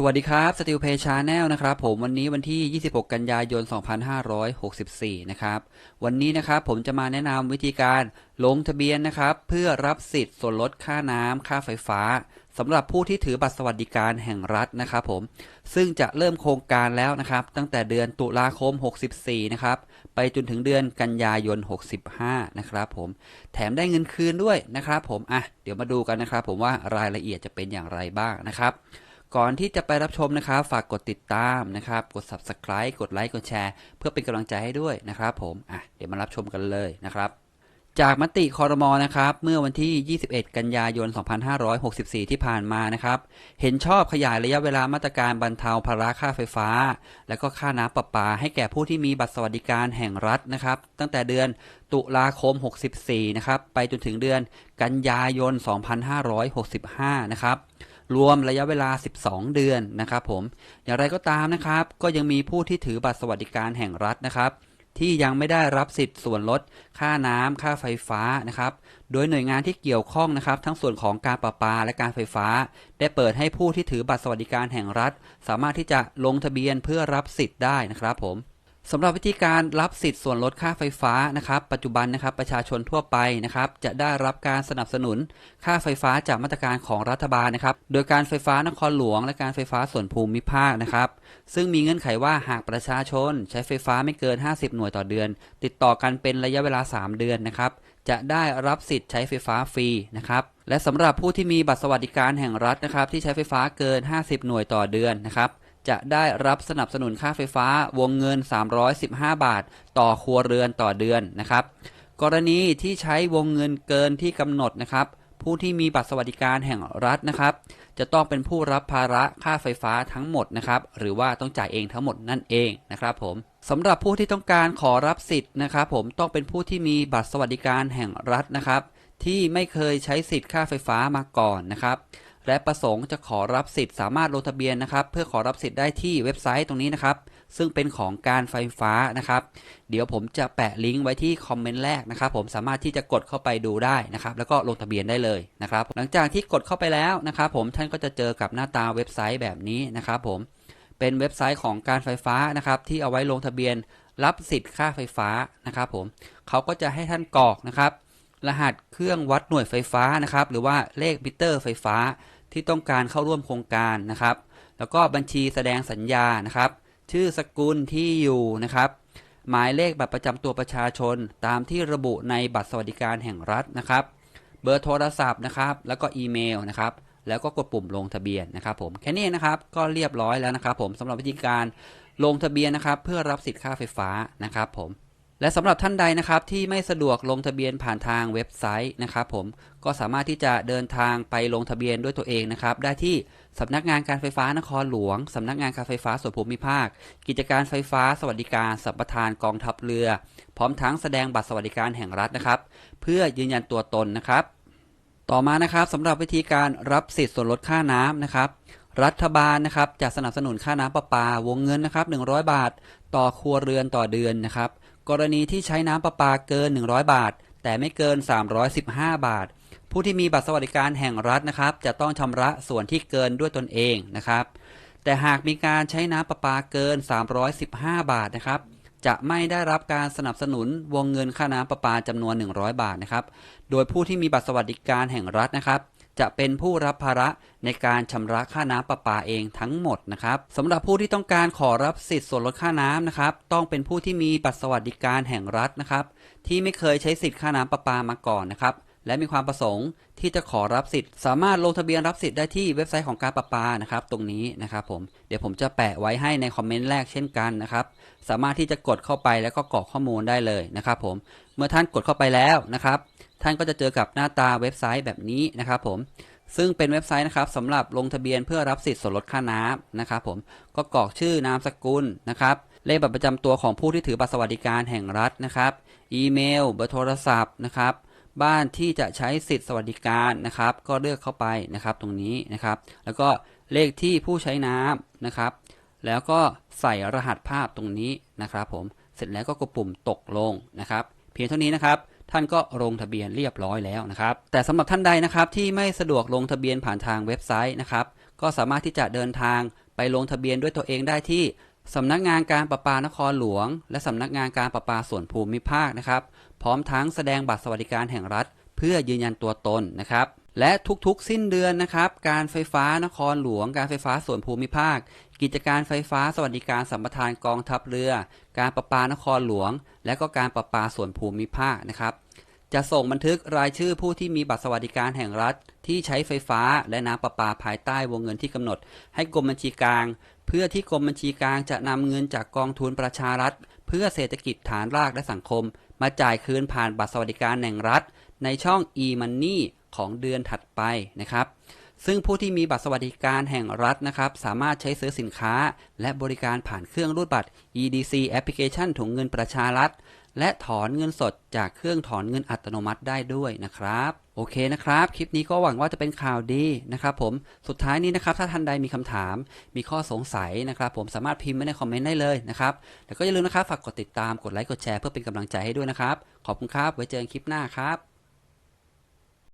สวัสดีครับสติลเพชาแนลนะครับผมวันนี้วันที่ 26 กันยายน 2564 นะครับวันนี้นะครับผมจะมาแนะนำวิธีการลงทะเบียนนะครับ เพื่อรับสิทธิ์ส่วนลดค่าน้ำค่าไฟฟ้าสำหรับผู้ที่ถือบัตรสวัสดิการแห่งรัฐนะครับผมซึ่งจะเริ่มโครงการแล้วนะครับ ตั้งแต่เดือนตุลาคม 64 นะครับไปจนถึงเดือนกันยายน 65 นะครับผมแถมได้เงินคืนด้วยนะครับผมอะเดี๋ยวมาดูกันนะครับ ผมว่ารายละเอียดจะเป็นอย่างไรบ้างนะครับ ก่อนที่จะไปรับชมนะครับ ฝากกดติดตามนะครับ กด subscribe กดไลค์กดแชร์ เพื่อเป็นกำลังใจให้ด้วยนะครับผมอะเดี๋ยวมารับชมกันเลยนะครับจากมติคอรมอนะครับ เมื่อวันที่ 21 กันยายน 2564 ที่ผ่านมานะครับ เห็นชอบขยายระยะเวลามาตรการบรรเทาภาระค่าไฟฟ้า และก็ค่าน้ำประปา ให้แก่ผู้ที่มีบัตรสวัสดิการแห่งรัฐนะครับ ตั้งแต่เดือนตุลาคม 64 นะครับ ไปจนถึงเดือนกันยายน 2565 นะครับ รวมระยะเวลา 12 เดือนนะครับผม อย่างไรก็ตามนะครับ ก็ยังมีผู้ที่ถือบัตรสวัสดิการแห่งรัฐนะครับ ที่ยังไม่ได้รับสิทธิ์ส่วนลด ค่าน้ำค่าไฟฟ้านะครับ โดยหน่วยงานที่เกี่ยวข้องนะครับ ทั้งส่วนของการประปาและการไฟฟ้า ได้เปิดให้ผู้ที่ถือบัตรสวัสดิการแห่งรัฐ สามารถที่จะลงทะเบียนเพื่อรับสิทธิ์ได้นะครับผม สำหรับวิธีการรับสิทธิ์ส่วนลดค่าไฟฟ้านะครับ ปัจจุบันนะครับประชาชนทั่วไปนะครับ จะได้รับการสนับสนุนค่าไฟฟ้าจากมาตรการของรัฐบาลนะครับ โดยการไฟฟ้านครหลวง และการไฟฟ้าส่วนภูมิภาคนะครับ ซึ่งมีเงื่อนไขว่าหากประชาชน ใช้ไฟฟ้าไม่เกิน 50 หน่วยต่อเดือน ติดต่อกันเป็นระยะเวลา 3 เดือนนะครับจะได้รับสิทธิ์ใช้ไฟฟ้าฟรีนะครับ และสำหรับผู้ที่มีบัตรสวัสดิการแห่งรัฐนะครับ ที่ใช้ไฟฟ้าเกิน 50 หน่วยต่อเดือนนะครับ จะได้รับสนับสนุนค่าไฟฟ้าวงเงิน 315 บาท ต่อครัวเรือนต่อเดือนนะครับ กรณีที่ใช้วงเงินเกินที่กำหนดนะครับ ผู้ที่มีบัตรสวัสดิการแห่งรัฐนะครับ จะต้องเป็นผู้รับภาระค่าไฟฟ้าทั้งหมดนะครับ หรือว่าต้องจ่ายเองทั้งหมดนั่นเองนะครับผมสำหรับผู้ที่ต้องการขอรับสิทธิ์นะครับ ผมต้องเป็นผู้ที่มีบัตรสวัสดิการแห่งรัฐนะครับ ที่ไม่เคยใช้สิทธิ์ค่าไฟฟ้ามาก่อนนะครับ และประสงค์จะขอรับสิทธิ์สามารถลงทะเบียนนะครับ เพื่อขอรับสิทธิ์ได้ที่เว็บไซต์ตรงนี้นะครับ ซึ่งเป็นของการไฟฟ้านะครับ เดี๋ยวผมจะแปะลิงก์ไว้ที่คอมเมนต์แรกนะครับ ผมสามารถที่จะกดเข้าไปดูได้นะครับ แล้วก็ลงทะเบียนได้เลยนะครับ หลังจากที่กดเข้าไปแล้วนะครับ ผมท่านก็จะเจอกับหน้าตาเว็บไซต์แบบนี้นะครับผมเป็นเว็บไซต์ของการไฟฟ้านะครับ ที่เอาไว้ลงทะเบียนรับสิทธิ์ค่าไฟฟ้านะครับผมเขาก็จะให้ท่านกรอกนะครับ รหัสเครื่องวัดหน่วยไฟฟ้านะครับ หรือว่าเลขมิเตอร์ไฟฟ้า ที่ต้องการเข้าร่วมโครงการนะครับ แล้วก็บัญชีแสดงสัญญานะครับ ชื่อสกุลที่อยู่นะครับ หมายเลขบัตรประจำตัวประชาชนตามที่ระบุในบัตรสวัสดิการแห่งรัฐนะครับ เบอร์โทรศัพท์นะครับ แล้วก็อีเมลนะครับแล้วก็กดปุ่มลงทะเบียนนะครับผมแค่นี้นะครับก็เรียบร้อยแล้วนะครับผมสำหรับวิธีการลงทะเบียนนะครับ เพื่อรับสิทธิ์ค่าไฟฟ้านะครับผม และสำหรับท่านใดนะครับที่ไม่สะดวกลงทะเบียนผ่านทางเว็บไซต์นะครับผมก็สามารถที่จะเดินทางไปลงทะเบียนด้วยตัวเองนะครับได้ที่สำนักงานการไฟฟ้านครหลวงสำนักงานการไฟฟ้าส่วนภูมิภาค กิจการไฟฟ้า สวัสดิการสัมปทานกองทัพเรือ พร้อมทั้งแสดงบัตรสวัสดิการแห่งรัฐนะครับ เพื่อยืนยันตัวตนนะครับ ต่อมานะครับสำหรับวิธีการรับสิทธิ์ส่วนลดค่าน้ำนะครับรัฐบาลนะครับจะสนับสนุนค่าน้ำประปาวงเงินนะครับ100 บาท ต่อครัวเรือนต่อเดือนนะครับ กรณีที่ใช้น้ำประปาเกิน 100 บาท แต่ไม่เกิน 315 บาท ผู้ที่มีบัตรสวัสดิการแห่งรัฐนะครับ จะต้องชำระส่วนที่เกินด้วยตนเองนะครับ แต่หากมีการใช้น้ำประปาเกิน 315 บาทนะครับจะไม่ได้รับการสนับสนุนวงเงินค่าน้ำประปาจำนวน 100 บาทนะครับ โดยผู้ที่มีบัตรสวัสดิการแห่งรัฐนะครับ จะเป็นผู้รับภาระในการชำระค่าน้ำประปาเองทั้งหมดนะครับสำหรับผู้ที่ต้องการขอรับสิทธิ์ส่วนลดค่าน้ำนะครับ ต้องเป็นผู้ที่มีบัตรสวัสดิการแห่งรัฐนะครับ ที่ไม่เคยใช้สิทธิ์ค่าน้ำประปามาก่อนนะครับ และมีความประสงค์ที่จะขอรับสิทธิ์ สามารถลงทะเบียนรับสิทธิ์ได้ที่เว็บไซต์ของการประปานะครับ ตรงนี้นะครับผมเดี๋ยวผมจะแปะไว้ให้ในคอมเมนต์แรกเช่นกันนะครับ สามารถที่จะกดเข้าไปแล้วก็กรอกข้อมูลได้เลยนะครับผมเมื่อท่านกดเข้าไปแล้วนะครับ ท่านก็จะเจอกับหน้าตาเว็บไซต์แบบนี้นะครับผมซึ่งเป็นเว็บไซต์นะครับสำหรับลงทะเบียนเพื่อรับสิทธิ์ส่วนลดค่าน้ำนะครับผมก็กรอกชื่อนามสกุลนะครับเลขบัตรประจำตัวของผู้ที่ถือบัตรสวัสดิการแห่งรัฐนะครับ อีเมล เบอร์โทรศัพท์นะครับ บ้านที่จะใช้สิทธิ์สวัสดิการนะครับ ก็เลือกเข้าไปนะครับตรงนี้นะครับ แล้วก็เลขที่ผู้ใช้น้ำนะครับ แล้วก็ใส่รหัสภาพตรงนี้นะครับ ผมเสร็จแล้วก็กดปุ่มตกลงนะครับ เพียงเท่านี้นะครับท่านก็ลงทะเบียนเรียบร้อยแล้วนะครับ แต่สำหรับท่านใดนะครับที่ไม่สะดวกลงทะเบียนผ่านทางเว็บไซต์นะครับ ก็สามารถที่จะเดินทางไปลงทะเบียนด้วยตัวเองได้ที่ สำนักงานการประปานครหลวง และสำนักงานการประปาส่วนภูมิภาคนะครับ พร้อมทั้งแสดงบัตรสวัสดิการแห่งรัฐ เพื่อยืนยันตัวตนนะครับ และทุกๆ สิ้นเดือนนะครับ การไฟฟ้านครหลวง การไฟฟ้าส่วนภูมิภาค กิจการไฟฟ้าสวัสดิการสัมปทานกองทัพเรือ การประปานครหลวง และก็การประปาส่วนภูมิภาคนะครับ จะส่งบันทึกรายชื่อผู้ที่มีบัตรสวัสดิการแห่งรัฐ ที่ใช้ไฟฟ้าและน้ำประปาภายใต้วงเงินที่กำหนด ให้กรมบัญชีกลาง เพื่อที่กรมบัญชีกลางจะนำเงินจากกองทุนประชารัฐ เพื่อเศรษฐกิจฐานรากและสังคม มาจ่ายคืนผ่านบัตรสวัสดิการแห่งรัฐ ในช่อง e-money ของเดือนถัดไปนะครับ ซึ่งผู้ที่มีบัตรสวัสดิการแห่งรัฐนะครับ สามารถใช้ซื้อสินค้า และบริการผ่านเครื่องรูดบัตร EDC application ถุงเงินประชารัฐ และถอนเงินสดจากเครื่องถอนเงินอัตโนมัติได้ด้วยนะครับ โอเคนะครับ คลิปนี้ก็หวังว่าจะเป็นข่าวดีนะครับผมสุดท้ายนี้นะครับ ถ้าท่านใดมีคำถาม มีข้อสงสัยนะครับผมสามารถพิมพ์ไว้ในคอมเมนต์ได้เลยนะครับแล้วก็อย่าลืมนะครับฝากกดติดตามกดไลค์กดแชร์เพื่อเป็นกำลังใจให้ด้วยนะครับ ขอบคุณครับ ไว้เจอกันคลิปหน้าครับ